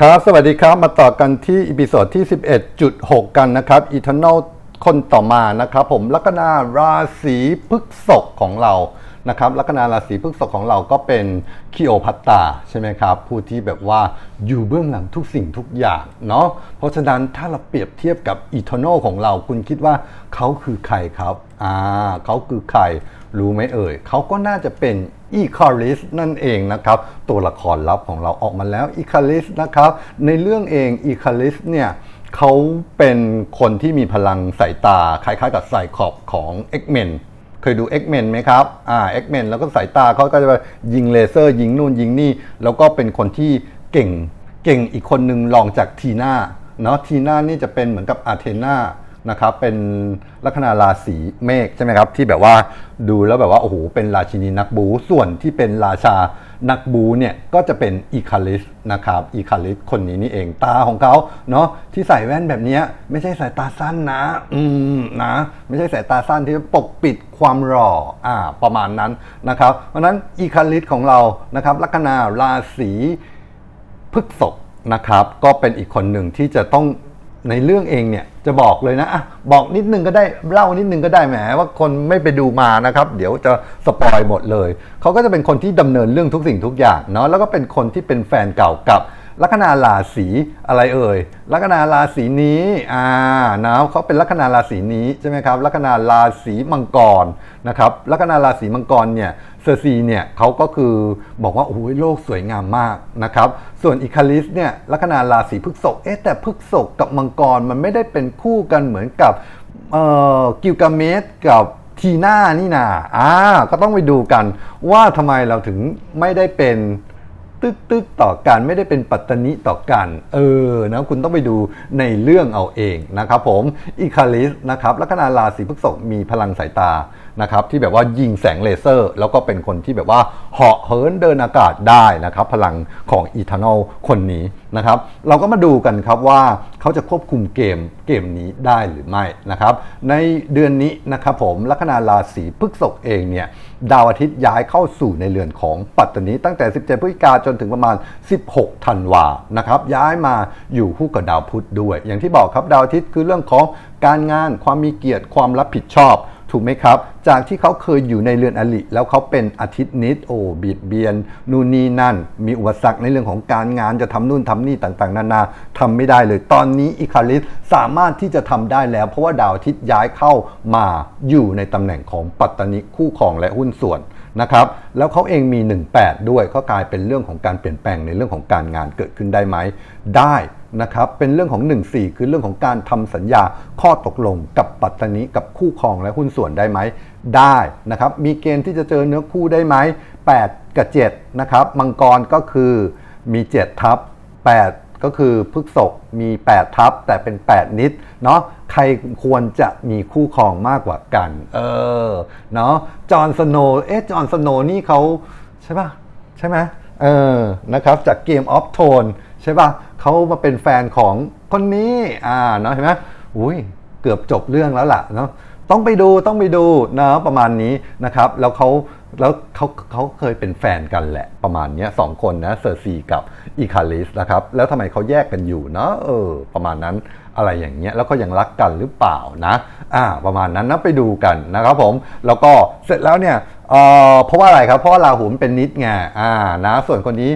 ครับ สวัสดีครับ มาต่อกันที่อีพิโซดที่ 11.6 กันนะครับ Eternal คนต่อมานะครับผมลัคนาราศีพฤษภของเรานะครับลัคนาราศีพฤษภของเราก็เป็นคิโอพัตตาใช่ไหมครับผู้ที่แบบว่าอยู่เบื้องหลังทุกสิ่งทุกอย่างเนาะเพราะฉะนั้นถ้าเราเปรียบเทียบกับ Eternal ของเรา คุณคิดว่าเขาคือใครครับอ่าเขาคือใครรู้ไหมเอ่ยเขาก็น่าจะเป็น อีคาริสนั่นเองนะครับ ตัวละครลับของเราออกมาแล้วอีคาริสนะครับ ในเรื่องเองอีคาริสเนี่ยเขาเป็นคนที่มีพลังสายตา คล้ายๆกับไซคอบของ X-Men เคยดู X-Men ไหมครับ อ่า X-Men แล้วก็สายตาเขาก็จะไปยิงเลเซอร์ ยิงนู่นยิงนี่ แล้วก็เป็นคนที่เก่ง เก่งอีกคนนึงรองจากทีน่า เนาะทีน่านี่จะเป็นเหมือนกับอาเทนา นะครับเป็นลัคนาราศีเมฆใช่ไหมครับที่แบบว่าดูแล้วแบบว่าโอ้โหเป็นราชินีนักบูส่วนที่เป็นราชานักบูเนี่ยก็จะเป็นอีคาลิสนะครับอีคาลิสคนนี้นี่เองตาของเขาเนาะที่ใส่แว่นแบบนี้ไม่ใช่สายตาสั้นนะอืมนะ ไม่ใช่สายตาสั้นที่ปกปิดความหล่ออ่าประมาณนั้นนะครับเพราะนั้นอีคาลิสของเรานะครับลัคนาราศีพฤกษภนะครับก็เป็นอีกคนหนึ่งที่จะต้อง ในเรื่องเองเนี่ยจะบอกเลยนะอะบอกนิดนึงก็ได้เล่านิดนึงก็ได้แหมว่าคนไม่ไปดูมานะครับ เดี๋ยวจะสปอยหมดเลยเขาก็จะเป็นคนที่ดำเนินเรื่องทุกสิ่งทุกอย่างเนาะแล้วก็เป็นคนที่เป็นแฟนเก่ากับ ลัคนาราศีอะไรเอ่ยลัคนาราศีนี้อ่านะเขาเป็นลัคนาราศีนี้ใช่ไหมครับลัคนาราศีมังกรนะครับลัคนาราศีมังกรเนี่ยเซอร์ซีเนี่ยเขาก็คือบอกว่าโอ้ยโลกสวยงามมากนะครับส่วนอิคาลิสเนี่ยลัคนาราศีพฤกษภเอ๊ะแต่พฤกษภกับมังกรมันไม่ได้เป็นคู่กันเหมือนกับเอ่อกิลกาเมสกับทีน่านี่นาอ่าก็ต้องไปดูกันว่าทำไมเราถึงไม่ได้เป็น ตึกตึกต่อกันไม่ได้เป็นปัตตนิต่อกัน เออนะคุณต้องไปดูในเรื่องเอาเองนะครับผมอีคาลิสนะครับลัคนาราศีพฤษภมีพลังสายตานะครับที่แบบว่ายิงแสงเลเซอร์ แล้วก็เป็นคนที่แบบว่าเหาะเหินเดินอากาศได้นะครับพลังของอีทานอลคนนี้นะครับเราก็มาดูกันครับว่าเขาจะควบคุมเกมเกมนี้ได้หรือไม่นะครับในเดือนนี้นะครับผมลัคนาราศีพฤษภเองเนี่ย ดาวอาทิตย์ย้ายเข้าสู่ในเรือนของปัตตนีตั้งแต่ 17 พฤศจิกาจนถึงประมาณ 16 ธันวานะครับย้ายมาอยู่คู่กับดาวพุธด้วย อย่างที่บอกครับดาวอาทิตย์คือเรื่องของการงานความมีเกียรติความรับผิดชอบ ถูกไหมครับ จากที่เขาเคยอยู่ในเรือนอลิ แล้วเขาเป็นอาทิตย์นิดโอ้บิดเบียน นู่นนี่นั่น มีอุปสรรคในเรื่องของการงานจะทำนู่นทำนี่ต่างๆ นานาทำไม่ได้เลย ตอนนี้อิคาริสสามารถที่จะทำได้แล้ว เพราะว่าดาวอาทิตย์ย้ายเข้ามาอยู่ในตำแหน่งของปัตตนิคู่ของและหุ้นส่วน นะครับแล้วเขาเองมี 18 ด้วยก็กลายเป็นเรื่องของการเปลี่ยนแปลงในเรื่องของการงานเกิดขึ้นได้ไหมได้นะครับเป็นเรื่องของ 1-4 คือเรื่องของการทำสัญญาข้อตกลงกับปัตตานิกับคู่ครองและหุ้นส่วนได้ไหมได้นะครับมีเกณฑ์ที่จะเจอเนื้อคู่ได้ไหม8 กับ7นะครับมังกรก็คือมี 7 ทับ8 ก็คือพฤกษกมี 8 ทับแต่เป็น 8 นิดเนาะใครควรจะมีคู่ครองมากกว่ากัน เออเนาะจอห์นสโนเอ๊ะจอห์นสโนนี่เขาใช่ป่ะ ใช่ไหมเออนะครับจากเกมออฟโทนใช่ป่ะเขามาเป็นแฟนของคนนี้อ่าเนาะเห็นไหมอุ้ยเกือบจบเรื่องแล้วล่ะเนาะ ต้องไปดูต้องไปดูนะประมาณนี้นะครับ แล้วเขาแล้วเขาเขาเคยเป็นแฟนกันแหละประมาณนี้สองคนนะเซอร์ซีกับอีคาลิสนะครับ แล้วทำไมเขาแยกกันอยู่เนาะเออ ประมาณนั้นอะไรอย่างเงี้ยแล้วก็ยังรักกันหรือเปล่านะอ่าประมาณนั้นนะไปดูกันนะครับผมแล้วก็เสร็จแล้วเนี่ยเอ่อเพราะว่าอะไรครับเพราะว่าราหูมันเป็นนิดไงอ่านะส่วนคนนี้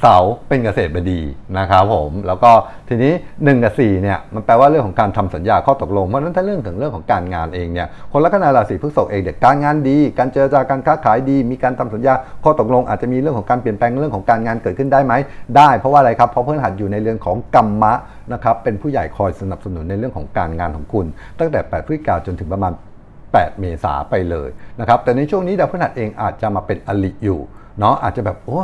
เสาเป็นเกษตรบดีนะครับผมแล้วก็ทีนี้1กับ4เนี่ยมันแปลว่าเรื่องของการทำสัญญาข้อตกลงเพราะนั้นถ้าเรื่องถึงเรื่องของการงานเองเนี่ยคนลัคนาราศีพฤษภเองเด็กการงานดี การเจรจาการค้าขายดี มีการทำสัญญาข้อตกลง อาจจะมีเรื่องของการเปลี่ยนแปลงเรื่องของการงานเกิดขึ้นได้ไหมได้เพราะว่าอะไรครับเพราะเพื่อนหัดอยู่ในเรื่องของกรรมะนะครับเป็นผู้ใหญ่คอยสนับสนุนในเรื่องของการงานของคุณ ตั้งแต่8พฤศจิกาจนถึงประมาณ 8 เมษาไปเลยนะครับแต่ในช่วงนี้ดาวพฤหัสเองอาจจะมาเป็นอลิอยู่เนาะอาจจะแบบโอ้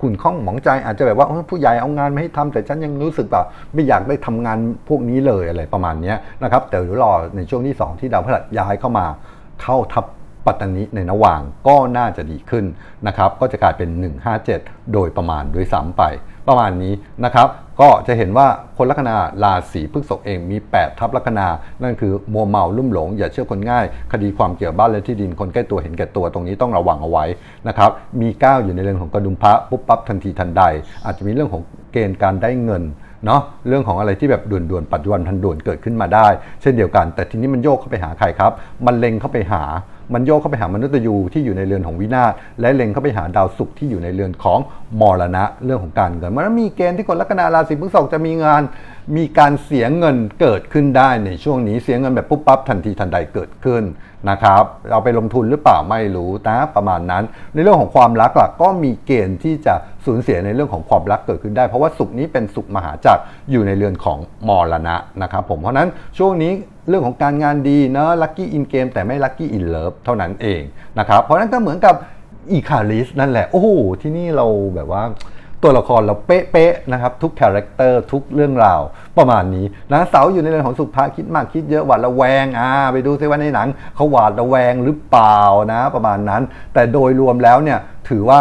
คุณข้องหมองใจอาจจะแบบว่าผู้ใหญ่เอางานมาให้ทำแต่ฉันยังรู้สึกแบบไม่อยากได้ทำงานพวกนี้เลยอะไรประมาณนี้นะครับแต่เดี๋ยวรอในช่วงที่ 2 ที่ดาวพฤหัสย้ายเข้ามาเข้าทับปัตตานีในระหว่างก็น่าจะดีขึ้นนะครับก็จะกลายเป็น 157 โดยประมาณด้วยซ้ำไป ประมาณนี้นะครับก็จะเห็นว่าคนลัคนาราศีพฤษภเองมี 8 ทับลัคนา นั่นคือมัวเมาลุ่มหลง อย่าเชื่อคนง่าย คดีความเกี่ยวบ้านและที่ดินคนใกล้ตัวเห็นแก่ตัวตรงนี้ต้องระวังเอาไว้นะครับมี 9 อยู่ในเรื่องของกระดุมพระปุ๊บปั๊บทันทีทันใด อาจจะมีเรื่องของเกณฑ์การได้เงินเนาะเรื่องของอะไรที่แบบด่วนๆปัจจุบันทันด่วนเกิดขึ้นมาได้ เช่นเดียวกัน แต่ทีนี้มันโยกเข้าไปหาใครครับ มันเล็งเข้าไปหา มันโยกเข้าไปหามนุษย์ยูที่อยู่ในเรือนของวินาศและเล็งเข้าไปหาดาวศุกร์ที่อยู่ในเรือนของมรณะเรื่องของการเงินมันมีเกณฑ์ที่คนลัคนาราศีพฤษภจะมีงาน มีการเสียเงินเกิดขึ้นได้ในช่วงนี้เสียเงินแบบปุ๊บปั๊บทันทีทันใดเกิดขึ้นนะครับเอาไปลงทุนหรือเปล่าไม่รู้นะประมาณนั้น ในเรื่องของความรักล่ะก็มีเกณฑ์ที่จะสูญเสียในเรื่องของความรักเกิดขึ้นได้ เพราะว่าสุขนี้เป็นสุขมหาจักรอยู่ในเรือนของมรณะนะครับผมเพราะฉะนั้นช่วงนี้ เรื่องของการงานดีเนอะลัคกี้อินเกมแต่ไม่ลัคกี้อินเลิฟเท่านั้นเองนะครับเพราะฉะนั้นก็เหมือนกับอีคาริสนั่นแหละ โอ้โห ที่นี่เราแบบว่าตัวละครเราเป๊ะๆนะครับ ทุกคาแรคเตอร์ทุกเรื่องราวประมาณนี้นะเสาอยู่ในเรื่องของสุภาคิดมากคิดเยอะหวาดระแวงอ่าไปดูซิว่าในหนังเขาหวาดระแวงหรือเปล่านะ ประมาณนั้น แต่โดยรวมแล้วเนี่ยถือว่า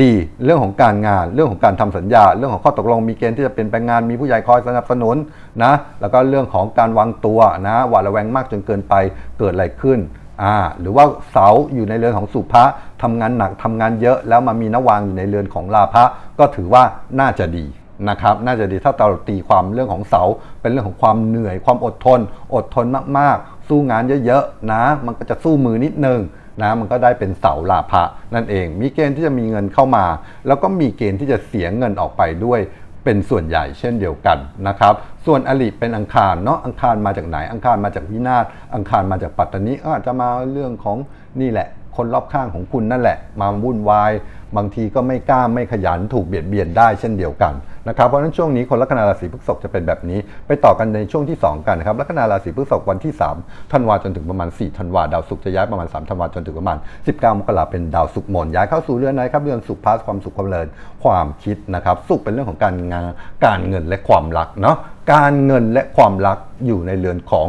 ดีเรื่องของการงานเรื่องของการทำสัญญา เรื่องของข้อตกลงมีเกณฑ์ที่จะเป็นไปงงานมีผู้ใหญ่คอยสนับสนุนนะแล้วก็เรื่องของการวางตัวนะหวาดระแวงมากจนเกินไปเกิดอะไรขึ้นอ่าหรือว่าเสาอยู่ในเรือนของสุภะทำงานหนักทำงานเยอะ แล้วมามีนวางอยู่ในเรือนของลาภะก็ถือว่าน่าจะดีนะครับน่าจะดีถ้าเราตีความเรื่องของเสา เป็นเรื่องของความเหนื่อยความอดทน อดทนมากๆ สู้งานเยอะๆนะ มันก็จะสู้มือนิดนึง นะมันก็ได้เป็นเสาลาภะนั่นเอง มีเกณฑ์ที่จะมีเงินเข้ามา แล้วก็มีเกณฑ์ที่จะเสียเงินออกไปด้วยเป็นส่วนใหญ่เช่นเดียวกันนะครับ ส่วนอลิเป็นอังคารเนาะอังคารมาจากไหน อังคารมาจากวินาศอังคารมาจากปัตตานีอาจจะมาเรื่องของนี่แหละ คนรอบข้างของคุณนั่นแหละ มาวุ่นวาย บางทีก็ไม่กล้าไม่ขยันถูกเบียดเบียนได้เช่นเดียวกันนะครับเพราะฉะนั้นช่วงนี้คนลัคนาราศีพฤษภจะเป็นแบบนี้ ไปต่อกันในช่วงที่ 2 กันนะครับลัคนาราศีพฤษภวันที่3ธันวาจนถึงประมาณ4ธันวาดาวศุกร์จะย้ายประมาณ3ธันวาจนถึงประมาณ 19มกราเป็นดาวศุกร์หมนย้ายเข้าสู่เรือนไหนครับเรือนสุขพาสความสุขความเจริญความคิดนะครับสุขเป็นเรื่องของการงานการเงินและความรักเนาะการเงินและความรักอยู่ในเรือนของ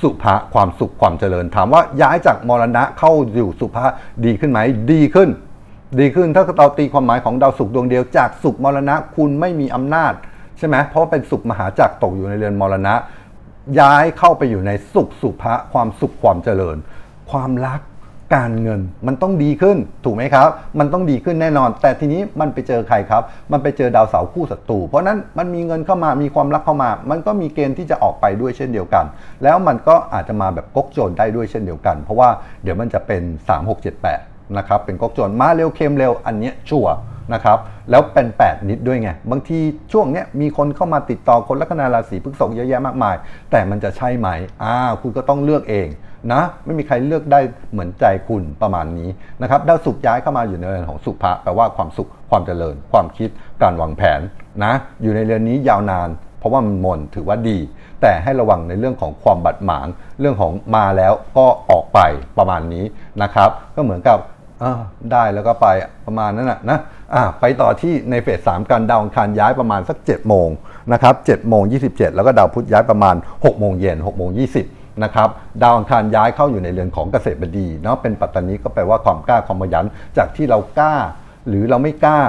สุภะความสุขความเจริญ ถามว่าย้ายจากมรณะเข้าอยู่สุภะดีขึ้นไหมดีขึ้น ดีขึ้นถ้าเราตีความหมายของดาวสุขดวงเดียว จากสุขมรณะคุณไม่มีอำนาจใช่ไหมเพราะว่าเป็นสุขมหาจักรตกอยู่ในเรือนมรณะ ย้ายเข้าไปอยู่ในสุขสุภะความสุขความเจริญ ความรัก การเงินมันต้องดีขึ้นถูกไหมครับ มันต้องดีขึ้นแน่นอน แต่ทีนี้มันไปเจอใครครับ มันไปเจอดาวเสาร์คู่ศัตรูเพราะนั้นมันมีเงินเข้ามามีความรักเข้ามา มันก็มีเกณฑ์ที่จะออกไปด้วยเช่นเดียวกัน แล้วมันก็อาจจะมาแบบก๊กโจรได้ด้วยเช่นเดียวกัน เพราะว่าเดี๋ยวมันจะเป็น 3 6 7 8นะครับเป็นก๊กโจรมาเร็วเค็มเร็วอันเนี้ยชัวนะครับแล้วเป็น 8 นิดด้วยไง บางทีช่วงเนี้ยมีคนเข้ามาติดต่อคนลัคนาราศีพฤษภเยอะแยะมากมาย แต่มันจะใช่ไหมอ้าวคุณก็ต้องเลือกเอง นะไม่มีใครเลือกได้เหมือนใจคุณประมาณนี้นะครับดาวสุขย้ายเข้ามาอยู่ในเรือนของสุภะแปลว่าความสุขความเจริญ ความคิดการวางแผนนะอยู่ในเรือนนี้ยาวนาน เพราะว่ามันมนถือว่าดี แต่ให้ระวังในเรื่องของความบัดหมางเรื่องของมาแล้วก็ออกไปประมาณนี้นะครับ ก็เหมือนกับได้แล้วก็ไปประมาณนั้นนะนะะไปต่อที่ในเฟสสามกันดาวอังคารย้ายประมาณสัก7โมงนะครับ7โมง27แล้วก็ดาวพุธย้ายประมาณ6โมงเย็น6โมง20 นะครับดาวอังคารย้ายเข้าอยู่ในเรือนของเกษตรบดีเนาะเป็นปัตตานีก็แปลว่าความกล้าความขยัน จากที่เรากล้า หรือเราไม่กล้า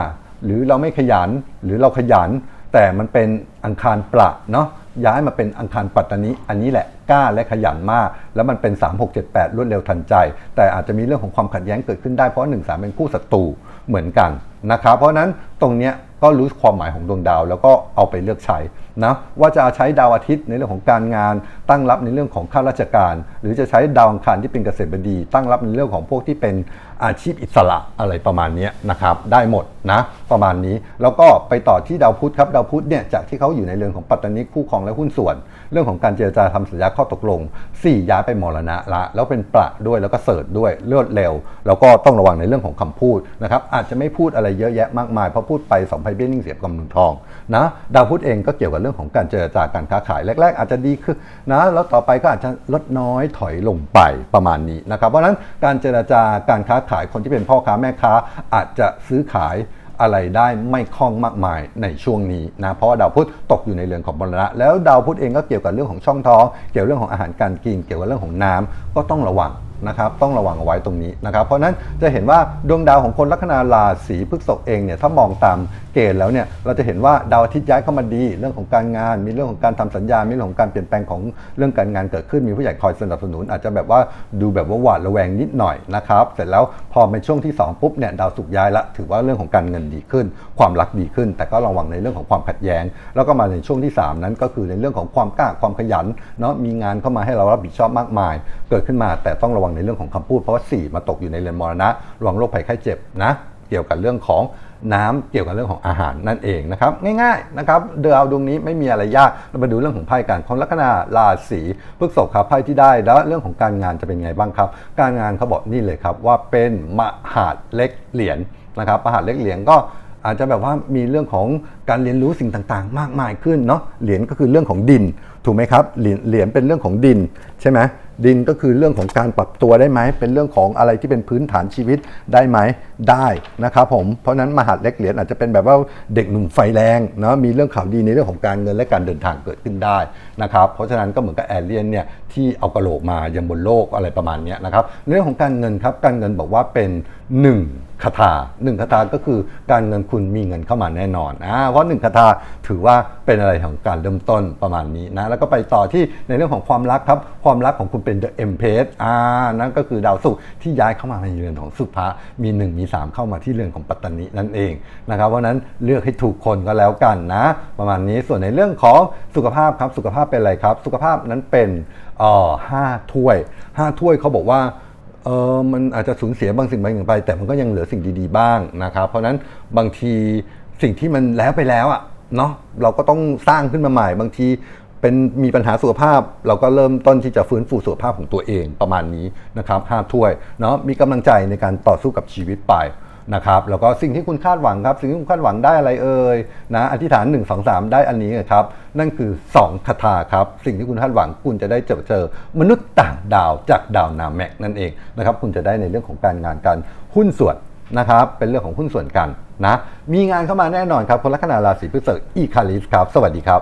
หรือเราไม่ขยัน หรือเราขยัน แต่มันเป็นอังคารประเนาะย้ายมาเป็นอังคารปัตตานีอันนี้แหละกล้าและขยันมาก แล้วมันเป็น 3 6 7 8 รวดเร็วทันใจ แต่อาจจะมีเรื่องของความขัดแย้งเกิดขึ้นได้เพราะ1 3เป็นคู่ศัตรูเหมือนกัน นะครับเพราะนั้นตรงเนี้ยก็รู้ความหมายของดวงดาว แล้วก็เอาไปเลือกใช้นะว่าจะใช้ดาวอาทิตย์ในเรื่องของการงาน ตั้งรับในเรื่องของข้าราชการ หรือจะใช้ดาวอังคารที่เป็นเกษตรบดี ตั้งรับในเรื่องของพวกที่เป็นอาชีพอิสระอะไรประมาณนี้นะครับได้หมดนะประมาณนี้แล้วก็ไปต่อที่ดาวพุธครับดาวพุธเนี่ยจากที่เขาอยู่ในเรือนของปัตตานีคู่ครองและหุ้นส่วน เรื่องของการเจรจาทำสัญญาข้อตกลง 4 ย้ายไปมรณะละ แล้วเป็นประด้วยแล้วก็เสิร์ชด้วยเลือดเร็ว แล้วก็ต้องระวังในเรื่องของคำพูดนะครับอาจจะไม่พูดอะไรเยอะแยะมากมายพราะพูดไปสองไพ่เบี้ยนิ่งเสียบกำลังทองนะดาวพุธเองก็เกี่ยวกับเรื่องของการเจรจาการค้าขายแรก ๆ อาจจะดีขึ้นนะแล้วต่อไปก็อาจจะลดน้อยถอยลงไปประมาณนี้นะครับเพราะฉะนั้นการเจรจาการค้าขายคนที่เป็นพ่อค้าแม่ค้าอาจจะซื้อขายอะไรได้ไม่คล่องมากมายในช่วงนี้นะเพราะว่าดาวพุธตกอยู่ในเรือนของมรณะแล้วดาวพุธเองก็เกี่ยวกับเรื่องของช่องท้อง เกี่ยวเรื่องของอาหารการกิน เกี่ยวกับเรื่องของน้ำก็ต้องระวัง นะครับต้องระวังเอาไว้ตรงนี้นะครับเพราะฉะนั้นจะเห็นว่าดวงดาวของคนลัคนาราศีพฤษภเองเนี่ยถ้ามองตาม เกณฑ์แล้วเนี่ยเราจะเห็นว่าดาวอาทิตย์ย้ายเข้ามาดี เรื่องของการงาน มีเรื่องของการทำสัญญา มีเรื่องของการเปลี่ยนแปลงของเรื่องการงานเกิดขึ้น มีผู้ใหญ่คอยสนับสนุน อาจจะแบบว่าดูแบบว่าหวาดระแวงนิดหน่อยนะครับเสร็จแล้วพอเป็นช่วงที่ 2 ปุ๊บเนี่ยดาวศุกร์ย้ายละถือว่าเรื่องของการเงินดีขึ้น ความรักดีขึ้น แต่ก็ระวังในเรื่องของความขัดแย้ง แล้วก็มาในช่วงที่ 3 นั้นก็คือในเรื่องของความกล้าความขยันเนาะมีงานเข้ามาให้เรารับผิดชอบมากมาย เกิดขึ้นมาแต่ต้องระวังในเรื่องของคำพูดเพราะว่า4มาตกอยู่ในเรือนมรณะระวังโรคภัยไข้เจ็บนะเกี่ยวกับเรื่องของ น้ำเกี่ยวกับเรื่องของอาหารนั่นเองนะครับง่ายๆนะครับเดาวดวงนี้ไม่มีอะไรยากเรามาดูเรื่องของไพ่กันของลัคนาราศีพฤษภครับไพ่ที่ได้แล้วเรื่องของการงานจะเป็นไงบ้างครับ การงานเขาบอกนี่เลยครับว่าเป็นมหาดเล็กเหรียญนะครับมหาดเล็กเหรียญก็อาจจะแบบว่ามีเรื่องของ การเรียนรู้สิ่งต่างๆ มากมายขึ้นเนาะเหรียญก็คือเรื่องของดิน ถูกไหมครับเหรียญเหรียญเป็นเรื่องของดินใช่ไหมดินก็คือเรื่องของการปรับตัวได้ไหม เป็นเรื่องของอะไรที่เป็นพื้นฐานชีวิตได้ไหมได้นะครับผมเพราะฉะนั้นมหาดเล็กเหรียญอาจจะเป็นแบบว่าเด็กหนุ่มไฟแรงเนาะมีเรื่องข่าวดีในเรื่องของการเงินและการเดินทางเกิดขึ้นได้นะครับเพราะฉะนั้นก็เหมือนกับแอเรียนเนี่ยที่เอากระโหลกมายังบนโลกอะไรประมาณนี้นะครับเรื่องของการเงินครับการเงินบอกว่าเป็นหนึ่งคาถาหนึ่งคาถาก็คือการเงินคุณมีเงินเข้ามาแน่นอนอ่าเพราะหนึ่งคาถาถือว่าเป็นอะไรของการเริ่มต้นประมาณนี้นะแล้วก็ไปต่อที่ในเรื่องของความรักครับความรักของคุณเป็น The Empress อ่านั่นก็คือดาวศุกร์ที่ย้ายเข้ามาในเรือนของสุภะมี 1 มี 3 เข้ามาที่เรือนของปัตตานีนั่นเองนะครับเพราะนั้นเลือกให้ถูกคนก็แล้วกันนะ ประมาณนี้ส่วนในเรื่องของสุขภาพครับสุขภาพเป็นอะไรครับ สุขภาพนั้นเป็นเอ่อห้าถ้วยห้าถ้วยเขาบอกว่าเออมันอาจจะสูญเสียบางสิ่งบางอย่างไป แต่มันก็ยังเหลือสิ่งดีๆบ้างนะครับ เพราะนั้นบางที สิ่งที่มันแล้วไปแล้วอะเนาะเราก็ต้องสร้างขึ้นมาใหม่บางทีเป็นมีปัญหาสุขภาพ เราก็เริ่มต้นที่จะฟื้นฟูสุขภาพของตัวเองประมาณนี้นะครับห้าถ้วยเนาะมีกำลังใจในการต่อสู้กับชีวิตไปนะครับแล้วก็สิ่งที่คุณคาดหวังครับ สิ่งที่คุณคาดหวังได้อะไรเอ่ยนะอธิษฐาน 1 2 3 ได้อันนี้ครับ นั่นคือ 2คาถาครับ สิ่งที่คุณคาดหวังคุณจะได้เจอเจอ มนุษย์ต่างดาวจากดาวนาแมกนั่นเองนะครับคุณจะได้ในเรื่องของการงานการหุ้นส่วน นะครับเป็นเรื่องของหุ้นส่วนกันนะมีงานเข้ามาแน่นอนครับคนลัคนาราศีพฤษภอีคาลิสครับ สวัสดีครับ